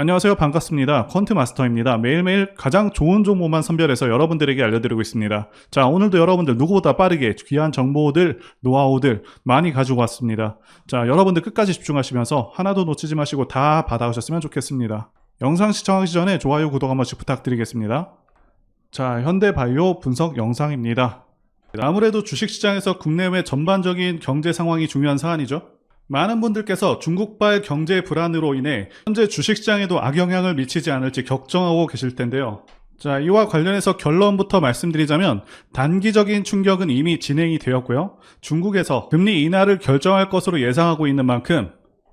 안녕하세요. 반갑습니다. 퀀트 마스터입니다. 매일매일 가장 좋은 정보만 선별해서 여러분들에게 알려드리고 있습니다. 자, 오늘도 여러분들 누구보다 빠르게 귀한 정보들, 노하우들 많이 가지고 왔습니다. 자, 여러분들 끝까지 집중하시면서 하나도 놓치지 마시고 다 받아오셨으면 좋겠습니다. 영상 시청하기 전에 좋아요, 구독 한 번씩 부탁드리겠습니다. 자, 현대바이오 분석 영상입니다. 아무래도 주식시장에서 국내외 전반적인 경제 상황이 중요한 사안이죠. 많은 분들께서 중국발 경제 불안으로 인해 현재 주식시장에도 악영향을 미치지 않을지 걱정하고 계실 텐데요. 자, 이와 관련해서 결론부터 말씀드리자면 단기적인 충격은 이미 진행이 되었고요. 중국에서 금리 인하를 결정할 것으로 예상하고 있는 만큼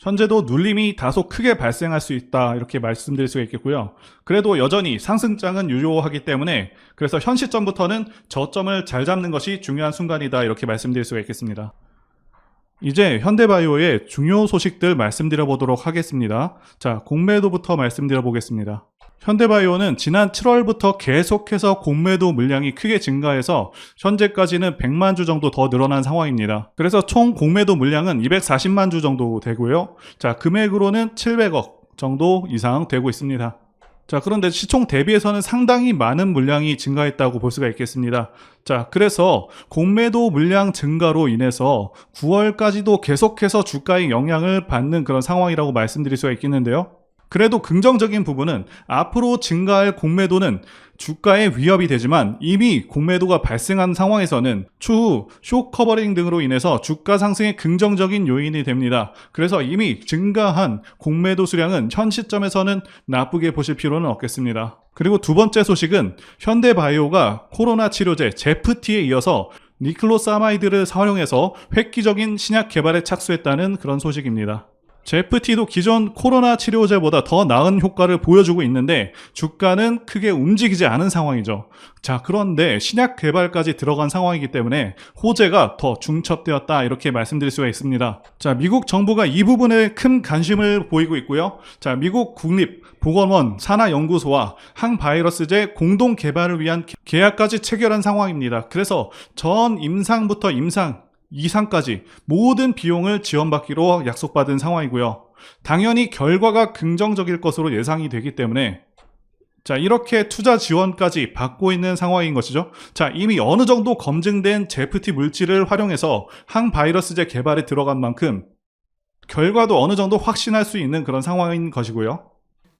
현재도 눌림이 다소 크게 발생할 수 있다 이렇게 말씀드릴 수가 있겠고요. 그래도 여전히 상승장은 유효하기 때문에 그래서 현 시점부터는 저점을 잘 잡는 것이 중요한 순간이다 이렇게 말씀드릴 수가 있겠습니다. 이제 현대바이오의 중요 소식들 말씀드려 보도록 하겠습니다. 자, 공매도부터 말씀드려 보겠습니다. 현대바이오는 지난 7월부터 계속해서 공매도 물량이 크게 증가해서 현재까지는 100만 주 정도 더 늘어난 상황입니다. 그래서 총 공매도 물량은 240만 주 정도 되고요. 자, 금액으로는 700억 정도 이상 되고 있습니다. 자, 그런데 시총 대비해서는 상당히 많은 물량이 증가했다고 볼 수가 있겠습니다. 자, 그래서 공매도 물량 증가로 인해서 9월까지도 계속해서 주가에 영향을 받는 그런 상황이라고 말씀드릴 수가 있겠는데요. 그래도 긍정적인 부분은 앞으로 증가할 공매도는 주가에 위협이 되지만 이미 공매도가 발생한 상황에서는 추후 쇼 커버링 등으로 인해서 주가 상승의 긍정적인 요인이 됩니다. 그래서 이미 증가한 공매도 수량은 현 시점에서는 나쁘게 보실 필요는 없겠습니다. 그리고 두 번째 소식은 현대바이오가 코로나 치료제 제프티에 이어서 니클로사마이드를 사용해서 획기적인 신약 개발에 착수했다는 그런 소식입니다. 제프티도 기존 코로나 치료제보다 더 나은 효과를 보여주고 있는데 주가는 크게 움직이지 않은 상황이죠. 자, 그런데 신약 개발까지 들어간 상황이기 때문에 호재가 더 중첩되었다 이렇게 말씀드릴 수가 있습니다. 자, 미국 정부가 이 부분에 큰 관심을 보이고 있고요. 자, 미국 국립 보건원 산하연구소와 항바이러스제 공동 개발을 위한 계약까지 체결한 상황입니다. 그래서 전 임상부터 임상 이상까지 모든 비용을 지원받기로 약속받은 상황이고요. 당연히 결과가 긍정적일 것으로 예상이 되기 때문에 자, 이렇게 투자 지원까지 받고 있는 상황인 것이죠. 자, 이미 어느 정도 검증된 제프티 물질을 활용해서 항바이러스제 개발에 들어간 만큼 결과도 어느 정도 확신할 수 있는 그런 상황인 것이고요.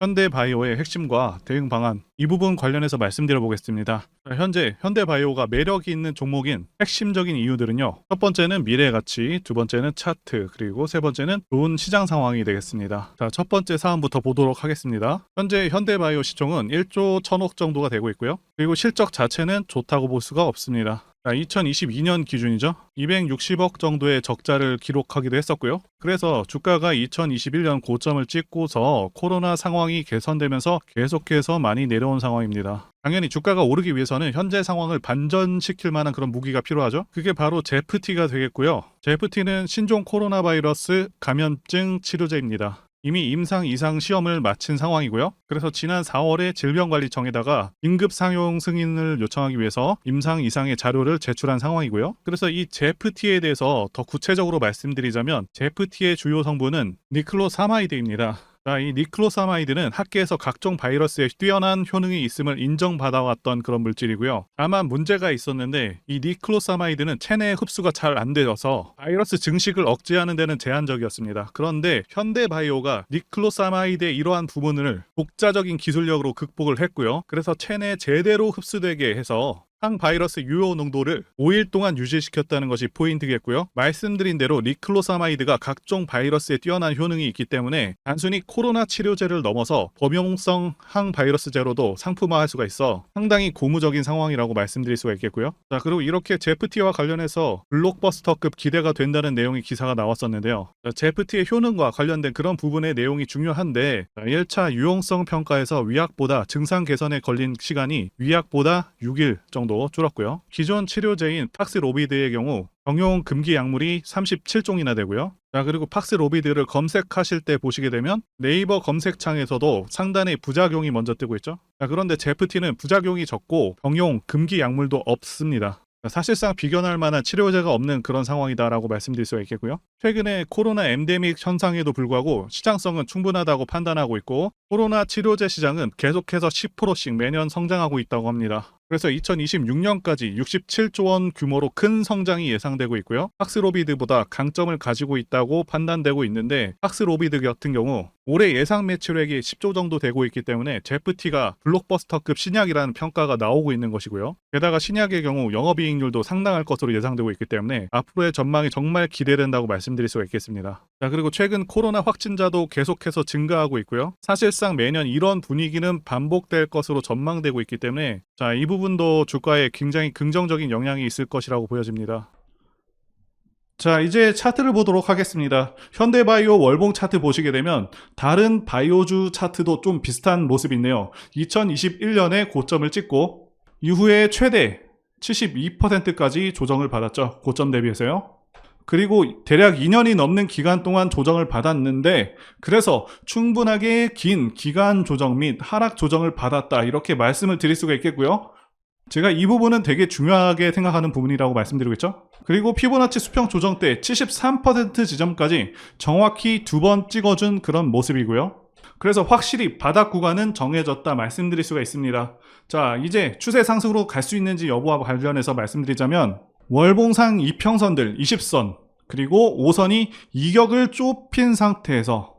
현대바이오의 핵심과 대응 방안 이 부분 관련해서 말씀드려 보겠습니다. 자, 현재 현대바이오가 매력이 있는 종목인 핵심적인 이유들은요. 첫 번째는 미래 가치, 두 번째는 차트, 그리고 세 번째는 좋은 시장 상황이 되겠습니다. 자, 첫 번째 사안부터 보도록 하겠습니다. 현재 현대바이오 시총은 1조 1천억 정도가 되고 있고요. 그리고 실적 자체는 좋다고 볼 수가 없습니다. 자, 2022년 기준이죠. 260억 정도의 적자를 기록하기도 했었고요. 그래서 주가가 2021년 고점을 찍고서 코로나 상황이 개선되면서 계속해서 많이 내려온 상황입니다. 당연히 주가가 오르기 위해서는 현재 상황을 반전시킬 만한 그런 무기가 필요하죠. 그게 바로 제프티가 되겠고요. 제프티는 신종 코로나 바이러스 감염증 치료제입니다. 이미 임상 이상 시험을 마친 상황이고요. 그래서 지난 4월에 질병관리청에다가 긴급 상용 승인을 요청하기 위해서 임상 이상의 자료를 제출한 상황이고요. 그래서 이 제프티에 대해서 더 구체적으로 말씀드리자면 제프티의 주요 성분은 니클로사마이드입니다. 자, 이 니클로사마이드는 학계에서 각종 바이러스에 뛰어난 효능이 있음을 인정받아왔던 그런 물질이고요. 다만 문제가 있었는데 이 니클로사마이드는 체내 흡수가 잘 안 되어서 바이러스 증식을 억제하는 데는 제한적이었습니다. 그런데 현대바이오가 니클로사마이드의 이러한 부분을 독자적인 기술력으로 극복을 했고요. 그래서 체내에 제대로 흡수되게 해서 항바이러스 유효 농도를 5일 동안 유지시켰다는 것이 포인트겠고요. 말씀드린 대로 리클로사마이드가 각종 바이러스에 뛰어난 효능이 있기 때문에 단순히 코로나 치료제를 넘어서 범용성 항바이러스제로도 상품화할 수가 있어 상당히 고무적인 상황이라고 말씀드릴 수가 있겠고요. 자, 그리고 이렇게 제프티와 관련해서 블록버스터급 기대가 된다는 내용의 기사가 나왔었는데요. 자, 제프티의 효능과 관련된 그런 부분의 내용이 중요한데 자, 1차 유용성 평가에서 위약보다 증상 개선에 걸린 시간이 위약보다 6일 정도 정도 줄었고요. 기존 치료제인 팍스로비드의 경우 병용 금기 약물이 37종이나 되고요. 자, 그리고 팍스로비드를 검색하실 때 보시게 되면 네이버 검색창에서도 상단에 부작용이 먼저 뜨고 있죠. 자, 그런데 제프티는 부작용이 적고 병용 금기 약물도 없습니다. 사실상 비견할 만한 치료제가 없는 그런 상황이다라고 말씀드릴 수가 있겠고요. 최근에 코로나 엔데믹 현상에도 불구하고 시장성은 충분하다고 판단하고 있고 코로나 치료제 시장은 계속해서 10%씩 매년 성장하고 있다고 합니다. 그래서 2026년까지 67조 원 규모로 큰 성장이 예상되고 있고요. 팍스로비드보다 강점을 가지고 있다고 판단되고 있는데 팍스로비드 같은 경우 올해 예상 매출액이 10조 정도 되고 있기 때문에 제프티가 블록버스터급 신약이라는 평가가 나오고 있는 것이고요. 게다가 신약의 경우 영업이익률도 상당할 것으로 예상되고 있기 때문에 앞으로의 전망이 정말 기대된다고 말씀드릴 수가 있겠습니다. 자 그리고 최근 코로나 확진자도 계속해서 증가하고 있고요. 사실상 매년 이런 분위기는 반복될 것으로 전망되고 있기 때문에 자 이 부분도 주가에 굉장히 긍정적인 영향이 있을 것이라고 보여집니다. 자, 이제 차트를 보도록 하겠습니다. 현대바이오 월봉 차트 보시게 되면 다른 바이오주 차트도 좀 비슷한 모습이 있네요. 2021년에 고점을 찍고 이후에 최대 72%까지 조정을 받았죠. 고점 대비해서요. 그리고 대략 2년이 넘는 기간 동안 조정을 받았는데 그래서 충분하게 긴 기간 조정 및 하락 조정을 받았다 이렇게 말씀을 드릴 수가 있겠고요. 제가 이 부분은 되게 중요하게 생각하는 부분이라고 말씀드리겠죠. 그리고 피보나치 수평 조정 때 73% 지점까지 정확히 두 번 찍어준 그런 모습이고요. 그래서 확실히 바닥 구간은 정해졌다 말씀드릴 수가 있습니다. 자, 이제 추세 상승으로 갈 수 있는지 여부와 관련해서 말씀드리자면 월봉상 이평선들 20선 그리고 5선이 이격을 좁힌 상태에서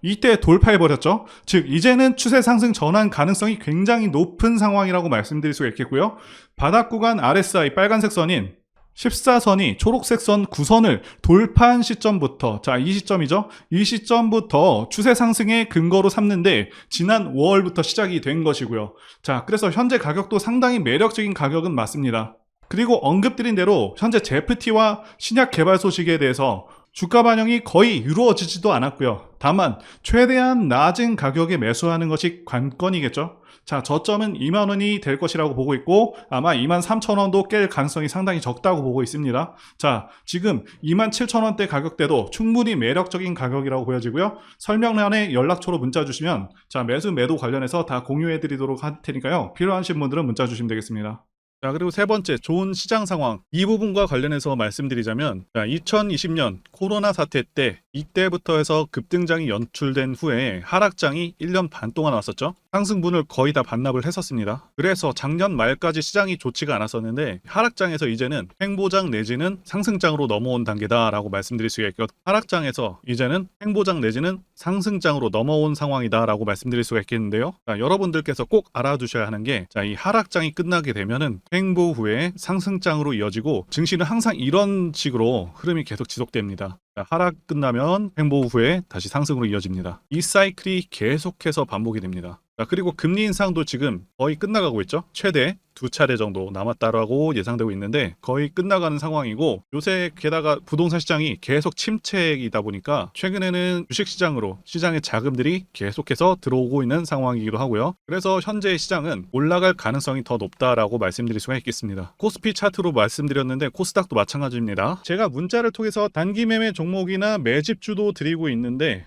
이때 돌파해버렸죠. 즉, 이제는 추세 상승 전환 가능성이 굉장히 높은 상황이라고 말씀드릴 수가 있겠고요. 바닥 구간 RSI 빨간색 선인 14선이 초록색 선 9선을 돌파한 시점부터, 자, 이 시점이죠. 이 시점부터 추세 상승의 근거로 삼는데, 지난 5월부터 시작이 된 것이고요. 자, 그래서 현재 가격도 상당히 매력적인 가격은 맞습니다. 그리고 언급드린 대로 현재 제프티와 신약 개발 소식에 대해서 주가 반영이 거의 이루어지지도 않았고요. 다만 최대한 낮은 가격에 매수하는 것이 관건이겠죠. 자, 저점은 2만 원이 될 것이라고 보고 있고 아마 2만 3천 원도 깰 가능성이 상당히 적다고 보고 있습니다. 자, 지금 2만 7천 원대 가격대도 충분히 매력적인 가격이라고 보여지고요. 설명란에 연락처로 문자 주시면 자, 매수 매도 관련해서 다 공유해 드리도록 할 테니까요. 필요하신 분들은 문자 주시면 되겠습니다. 자, 그리고 세 번째, 좋은 시장 상황. 이 부분과 관련해서 말씀드리자면, 자, 2020년 코로나 사태 때 이때부터 해서 급등장이 연출된 후에 하락장이 1년 반 동안 왔었죠. 상승분을 거의 다 반납을 했었습니다. 그래서 작년 말까지 시장이 좋지가 않았었는데 하락장에서 이제는 횡보장 내지는 상승장으로 넘어온 단계다라고 말씀드릴 수가 있고 하락장에서 이제는 횡보장 내지는 상승장으로 넘어온 상황이다라고 말씀드릴 수가 있겠는데요. 자, 여러분들께서 꼭 알아두셔야 하는 게 자, 이 하락장이 끝나게 되면은 횡보 후에 상승장으로 이어지고 증시는 항상 이런 식으로 흐름이 계속 지속됩니다. 자, 하락 끝나면 횡보 후에 다시 상승으로 이어집니다. 이 사이클이 계속해서 반복이 됩니다. 자, 그리고 금리 인상도 지금 거의 끝나가고 있죠. 최대 두 차례 정도 남았다라고 예상되고 있는데 거의 끝나가는 상황이고 요새 게다가 부동산 시장이 계속 침체이다 보니까 최근에는 주식 시장으로 시장의 자금들이 계속해서 들어오고 있는 상황이기도 하고요. 그래서 현재 시장은 올라갈 가능성이 더 높다라고 말씀드릴 수가 있겠습니다. 코스피 차트로 말씀드렸는데 코스닥도 마찬가지입니다. 제가 문자를 통해서 단기 매매 종목이나 매집주도 드리고 있는데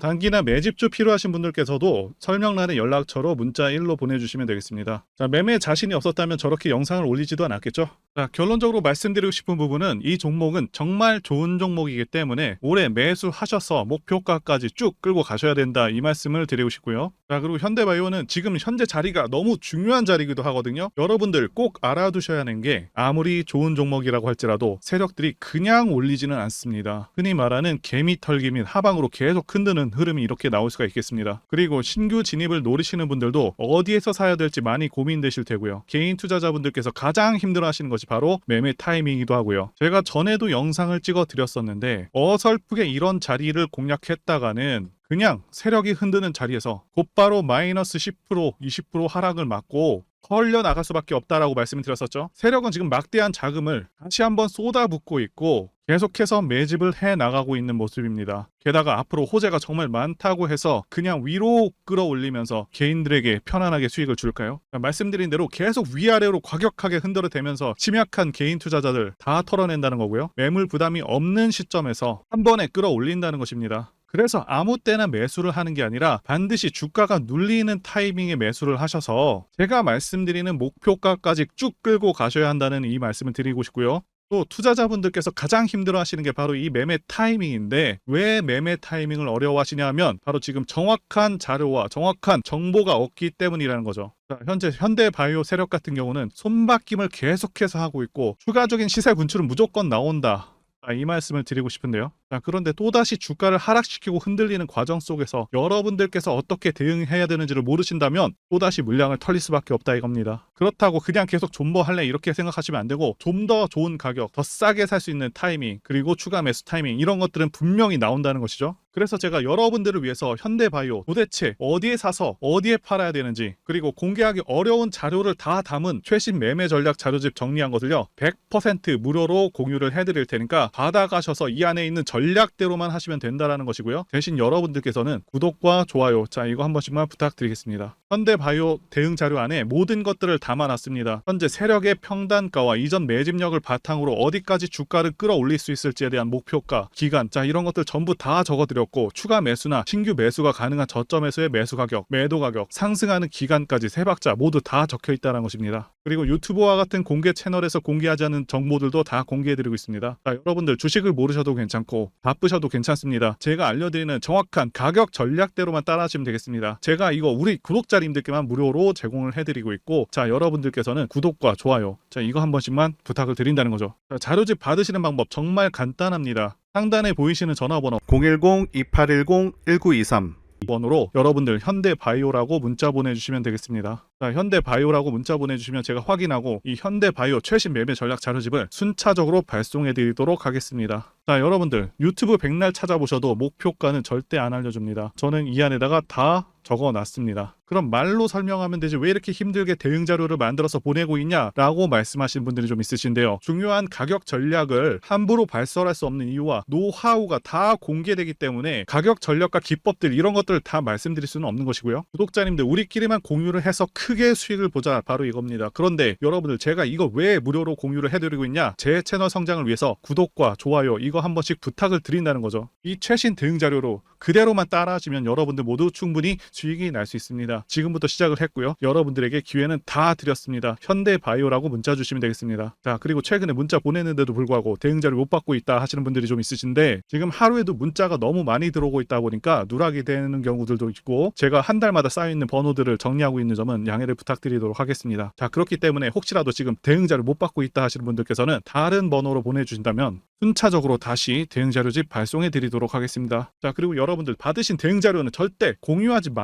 단기나 매집주 필요하신 분들께서도 설명란에 연락처로 문자 1로 보내주시면 되겠습니다. 자, 매매 자신이 없었다면 저렇게 영상을 올리지도 않았겠죠? 자, 결론적으로 말씀드리고 싶은 부분은 이 종목은 정말 좋은 종목이기 때문에 올해 매수하셔서 목표가까지 쭉 끌고 가셔야 된다 이 말씀을 드리고 싶고요. 자, 그리고 현대바이오는 지금 현재 자리가 너무 중요한 자리이기도 하거든요. 여러분들 꼭 알아두셔야 하는 게 아무리 좋은 종목이라고 할지라도 세력들이 그냥 올리지는 않습니다. 흔히 말하는 개미 털기 및 하방으로 계속 흔드는 흐름이 이렇게 나올 수가 있겠습니다. 그리고 신규 진입을 노리시는 분들도 어디에서 사야 될지 많이 고민되실 테고요. 개인 투자자분들께서 가장 힘들어 하시는 것이 바로 매매 타이밍이기도 하고요. 제가 전에도 영상을 찍어 드렸었는데 어설프게 이런 자리를 공략했다가는 그냥 세력이 흔드는 자리에서 곧바로 마이너스 10% 20% 하락을 맞고 헐려 나갈 수밖에 없다라고 말씀을 드렸었죠. 세력은 지금 막대한 자금을 다시 한번 쏟아붓고 있고 계속해서 매집을 해 나가고 있는 모습입니다. 게다가 앞으로 호재가 정말 많다고 해서 그냥 위로 끌어올리면서 개인들에게 편안하게 수익을 줄까요? 말씀드린 대로 계속 위아래로 과격하게 흔들어대면서 침약한 개인 투자자들 다 털어낸다는 거고요. 매물 부담이 없는 시점에서 한 번에 끌어올린다는 것입니다. 그래서 아무 때나 매수를 하는 게 아니라 반드시 주가가 눌리는 타이밍에 매수를 하셔서 제가 말씀드리는 목표가까지 쭉 끌고 가셔야 한다는 이 말씀을 드리고 싶고요. 또 투자자분들께서 가장 힘들어 하시는 게 바로 이 매매 타이밍인데 왜 매매 타이밍을 어려워 하시냐 하면 바로 지금 정확한 자료와 정확한 정보가 없기 때문이라는 거죠. 자, 현재 현대바이오 세력 같은 경우는 손바뀜을 계속해서 하고 있고 추가적인 시세 분출은 무조건 나온다. 아, 이 말씀을 드리고 싶은데요. 자, 그런데 또다시 주가를 하락시키고 흔들리는 과정 속에서 여러분들께서 어떻게 대응해야 되는지를 모르신다면 또다시 물량을 털릴 수밖에 없다 이겁니다. 그렇다고 그냥 계속 존버할래 이렇게 생각하시면 안 되고 좀 더 좋은 가격, 더 싸게 살 수 있는 타이밍, 그리고 추가 매수 타이밍 이런 것들은 분명히 나온다는 것이죠. 그래서 제가 여러분들을 위해서 현대바이오 도대체 어디에 사서 어디에 팔아야 되는지 그리고 공개하기 어려운 자료를 다 담은 최신 매매 전략 자료집 정리한 것을요 100% 무료로 공유를 해드릴 테니까 받아가셔서 이 안에 있는 전략대로만 하시면 된다라는 것이고요. 대신 여러분들께서는 구독과 좋아요 자 이거 한 번씩만 부탁드리겠습니다. 현대바이오 대응 자료 안에 모든 것들을 담아놨습니다. 현재 세력의 평단가와 이전 매집력을 바탕으로 어디까지 주가를 끌어올릴 수 있을지에 대한 목표가 기간 자 이런 것들 전부 다 적어드 렸고 추가 매수나 신규 매수가 가능한 저점에서의 매수 가격 매도 가격 상승하는 기간까지 세 박자 모두 다 적혀 있다는 것입니다 그리고 유튜브와 같은 공개 채널에서 공개하지 않은 정보들도 다 공개해드리고 있습니다. 자, 여러분들 주식을 모르셔도 괜찮고 바쁘셔도 괜찮습니다. 제가 알려드리는 정확한 가격 전략대로만 따라하시면 되겠습니다. 제가 이거 우리 구독자님들께만 무료로 제공을 해드리고 있고 자 여러분들께서는 구독과 좋아요 자 이거 한 번씩만 부탁을 드린다는 거죠. 자, 자료집 받으시는 방법 정말 간단합니다. 상단에 보이시는 전화번호 010-2810-1923 번으로 여러분들 현대바이오라고 문자 보내주시면 되겠습니다. 자, 현대바이오라고 문자 보내주시면 제가 확인하고 이 현대바이오 최신 매매 전략 자료집을 순차적으로 발송해드리도록 하겠습니다. 자, 여러분들 유튜브 백날 찾아보셔도 목표가는 절대 안 알려줍니다. 저는 이 안에다가 다 적어 놨습니다. 그럼 말로 설명하면 되지 왜 이렇게 힘들게 대응 자료를 만들어서 보내고 있냐라고 말씀하시는 분들이 좀 있으신데요. 중요한 가격 전략을 함부로 발설할 수 없는 이유와 노하우가 다 공개되기 때문에 가격 전략과 기법들 이런 것들을 다 말씀드릴 수는 없는 것이고요. 구독자님들 우리끼리만 공유를 해서 크게 수익을 보자 바로 이겁니다. 그런데 여러분들 제가 이거 왜 무료로 공유를 해드리고 있냐? 제 채널 성장을 위해서 구독과 좋아요 이거 한 번씩 부탁을 드린다는 거죠. 이 최신 대응 자료로 그대로만 따라하시면 여러분들 모두 충분히 수익이 날 수 있습니다. 지금부터 시작을 했고요. 여러분들에게 기회는 다 드렸습니다. 현대바이오라고 문자 주시면 되겠습니다. 자 그리고 최근에 문자 보냈는데도 불구하고 대응 자료 못 받고 있다 하시는 분들이 좀 있으신데 지금 하루에도 문자가 너무 많이 들어오고 있다 보니까 누락이 되는 경우들도 있고 제가 한 달마다 쌓여 있는 번호들을 정리하고 있는 점은 양해를 부탁드리도록 하겠습니다. 자 그렇기 때문에 혹시라도 지금 대응 자료 못 받고 있다 하시는 분들께서는 다른 번호로 보내주신다면 순차적으로 다시 대응 자료집 발송해 드리도록 하겠습니다. 자 그리고 여러분들 받으신 대응 자료는 절대 공유하지 마